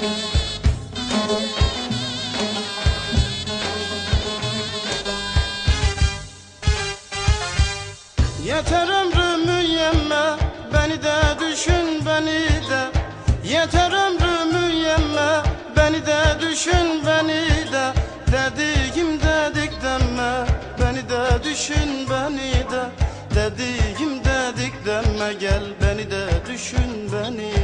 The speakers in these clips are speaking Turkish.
Yeter ömrümü Beni de düşün beni de. Yeter ömrümü Beni de düşün beni de. Dediğim dedik deme Beni de düşün beni de. Dediğim dedik deme Gel beni de düşün beni de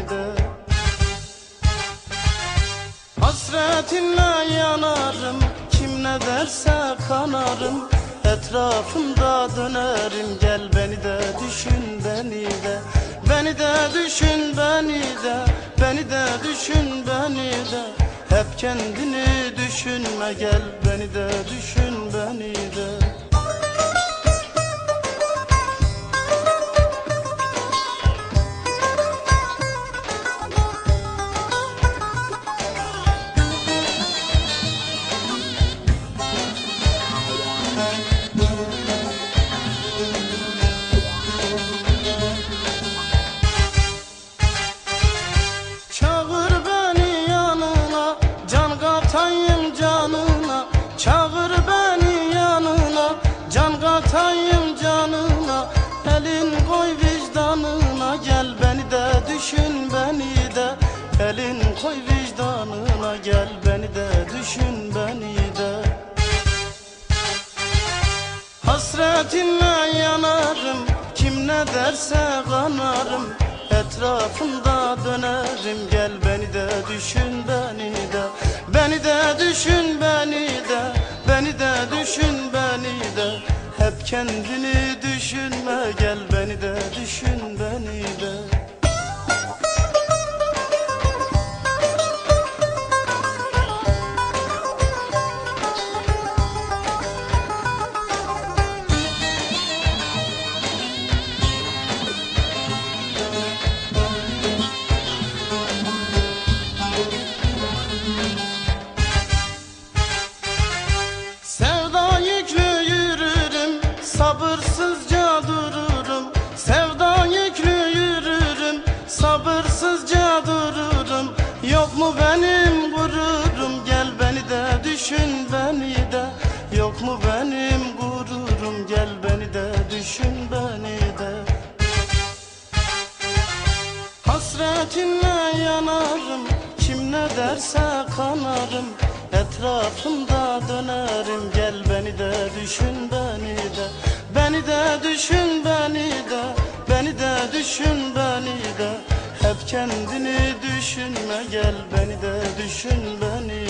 Hasretinle yanarım Kim ne derse kanarım. Etrafında dönerim Gel beni de düşün beni de. Beni de düşün beni de. Beni de düşün beni de. Hep kendini düşünme Gel beni de düşün beni de Can katayım canına Elin koy vicdanına Gel beni de düşün beni de. Elin koy vicdanına Gel beni de düşün beni de. Hasretinle yanarım Kim ne derse kanarım. Etrafında dönerim Gel beni de düşün kendini sabırsızca dururum. Sevda yüklü yürürüm, sabırsızca dururum. Yok mu benim gururum, gel beni de düşün beni de. Yok mu benim gururum, gel beni de düşün beni de. Hasretinle yanarım Kim ne derse kanarım Etrafında dönerim Gel beni de düşün beni düşün beni de Beni de düşün beni de. Hep kendini düşünme Gel beni de düşün beni